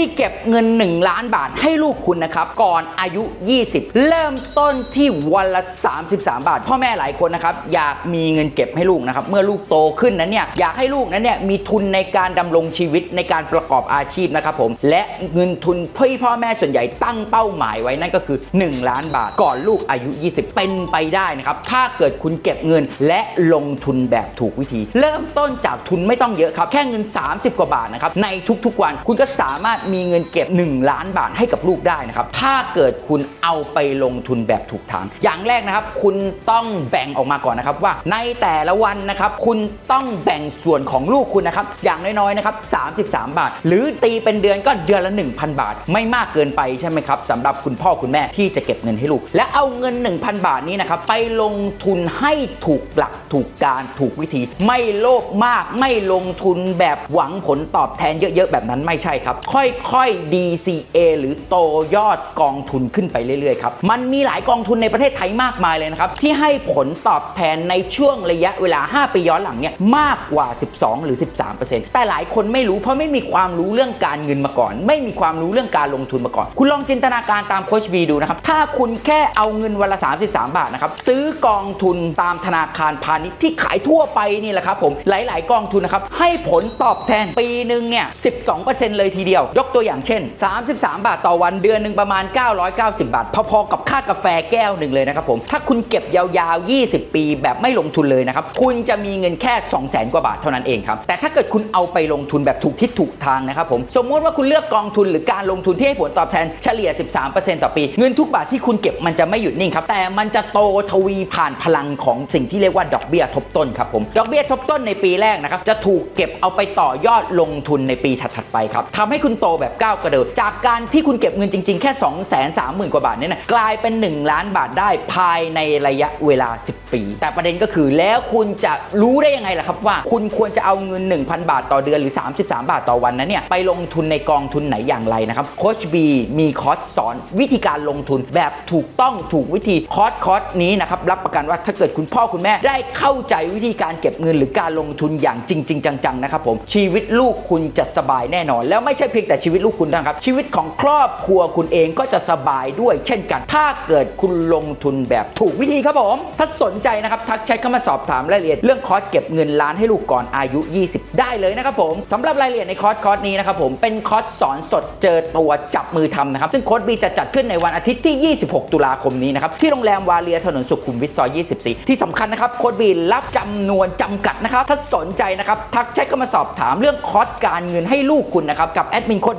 ธีเก็บเงิน 1 ล้านบาทให้ลูกคุณนะครับ ก่อนอายุ 20 เริ่มต้นที่วันละ 33 บาท พ่อแม่หลายคนนะครับ อยากมีเงินเก็บให้ลูกนะครับ เมื่อลูกโตขึ้นนั้นเนี่ยอยากให้ลูกนั้นเนี่ยมีทุนในการดำรงชีวิตในการประกอบอาชีพนะครับผม และเงินทุนที่พ่อแม่ส่วนใหญ่ตั้งเป้าหมายไว้นั่นก็คือ 1 ล้านบาท ก่อนลูกอายุ 20 เป็นไปได้นะครับถ้าเกิดคุณเก็บเงินและลงทุนแบบถูกวิธี เริ่มต้นจากทุนไม่ต้องเยอะครับแค่เงิน 30 กว่าบาทนะครับในทุกๆวันคุณก็สามารถมีเงินเก็บ 1 ล้านบาทให้กับลูกได้นะครับ ถ้าเกิดคุณเอาไปลงทุนแบบถูกทาง อย่างแรกนะครับ คุณต้องแบ่งออกมาก่อนนะครับว่าในแต่ละวันนะครับคุณต้องแบ่งส่วนของลูกคุณนะครับอย่างน้อยๆนะครับ33 บาท หรือตีเป็นเดือนก็เดือนละ 1,000 บาท ไม่มากเกินไปใช่ไหมครับสำหรับคุณพ่อคุณแม่ที่จะเก็บเงินให้ลูก และเอาเงิน 1,000 บาทนี้นะครับไปลงทุนให้ถูกหลักถูกการถูกวิธี ไม่โลภมากไม่ลงทุนแบบหวังผลตอบแทนเยอะๆแบบนั้นไม่ใช่ครับค่อยๆ DCA หรือโตยอดกองทุนขึ้นไปเรื่อยๆครับ มันมีหลายกองทุนในประเทศไทยมากมายเลยนะครับ ที่ให้ผลตอบแทนในช่วงระยะเวลา 5 ปีย้อนหลังเนี่ยมากกว่า 12 หรือ 13%แต่หลายคนไม่รู้เพราะไม่มีความรู้เรื่องการเงินมาก่อน ไม่มีความรู้เรื่องการลงทุนมาก่อน คุณลองจินตนาการตามโคชบีดูนะครับ ถ้าคุณแค่เอาเงินวันละ 33 บาทนะครับ ซื้อกองทุนตามธนาคารพาณิชย์ที่ขายทั่วไปนี่แหละครับผม หลาย ๆ กองทุนนะครับให้ผลตอบแทนปีหนึ่งเนี่ย 12%เลยทีเดียว ยกตัวอย่างเช่น 33 บาทต่อวันเดือนหนึ่งประมาณ 990 บาท พอๆกับค่ากาแฟแก้วหนึ่งเลยนะครับผม ถ้าคุณเก็บยาวๆ 20 ปีแบบไม่ลงทุนเลยนะครับ คุณจะมีเงินแค่ 200,000 กว่าบาทเท่านั้นเองครับ แต่ถ้าเกิดคุณเอาไปลงทุนแบบถูกทิศถูกทางนะครับผม สมมติว่าคุณเลือกกองทุนหรือการลงทุนที่ให้ผลตอบแทนเฉลี่ย 13%ต่อปี เงินทุกบาทที่คุณเก็บมันจะไม่หยุดนิ่งครับ แต่มันจะโตทวีผ่านพลังของสิ่งที่เรียกว่าดอกเบี้ยทบต้นครับผม ดอกเบี้ยทบต้นในปีแรกนะครับ จะถูกเก็บเอาไปต่อยอดลงทุนในปีถัดๆไปครับทำให้คุณโตแบบก้าวกระโดดจากการที่คุณเก็บเงินจริง ๆ แค่ 2 3 0 0 0 0 กว่าบาทเนี่ยนะกลายเป็น 1 ล้านบาทได้ภายในระยะเวลา 10 ปี แต่ประเด็นก็คือแล้วคุณจะรู้ได้ยังไงล่ะครับว่า คุณควรจะเอาเงิน 1,000 บาทต่อเดือนหรือ 33 บาทต่อวันนั้นเนี่ยไปลงทุนในกองทุนไหนอย่างไรนะครับโคชบีมีคอร์สสอนวิธีการลงทุนแบบถูกต้องถูกวิธีคอร์สคอร์สนี้นะครับรับประกันว่าถ้าเกิดคุณพ่อคุณแม่ได้เข้าใจวิธีการเก็บเงินหรือการลงทุนอย่างจริง ๆ จังๆนะครับผมชีวิตลูกคุณจะสบายแน่นอน แล้วไม่ใช่เพียงแต่ชีีวิตลูกคุณนะครับ ชีวิตของครอบครัวคุณเองก็จะสบายด้วย เช่นกัน ถ้าเกิดคุณลงทุนแบบถูกวิธีครับผม ถ้าสนใจนะครับทักแชทเข้ามาสอบถามรายละเอียดเรื่องคอร์สเก็บเงินล้านให้ลูกก่อนอายุ 20 ได้เลยนะครับผมสำหรับรายละเอียดในคอร์สคอร์สนี้นะครับผมเป็นคอร์สสอนสดเจอตัวจับมือทำนะครับซึ่งโค้ดบีจะจัดขึ้นในวันอาทิตย์ที่ 26 ตุลาคมนี้นะครับที่โรงแรมวาเลียถนนสุขุมวิทซอย 24 ที่สำคัญนะครับโค้ดบีรับจำนวนจำกัดนะครับถ้าสนใจนะครับทักแชทเข้ามาสอบถามเรื่องคอร์สการเงินให้ลูกคุณนะครับกับแอดมินโค้ด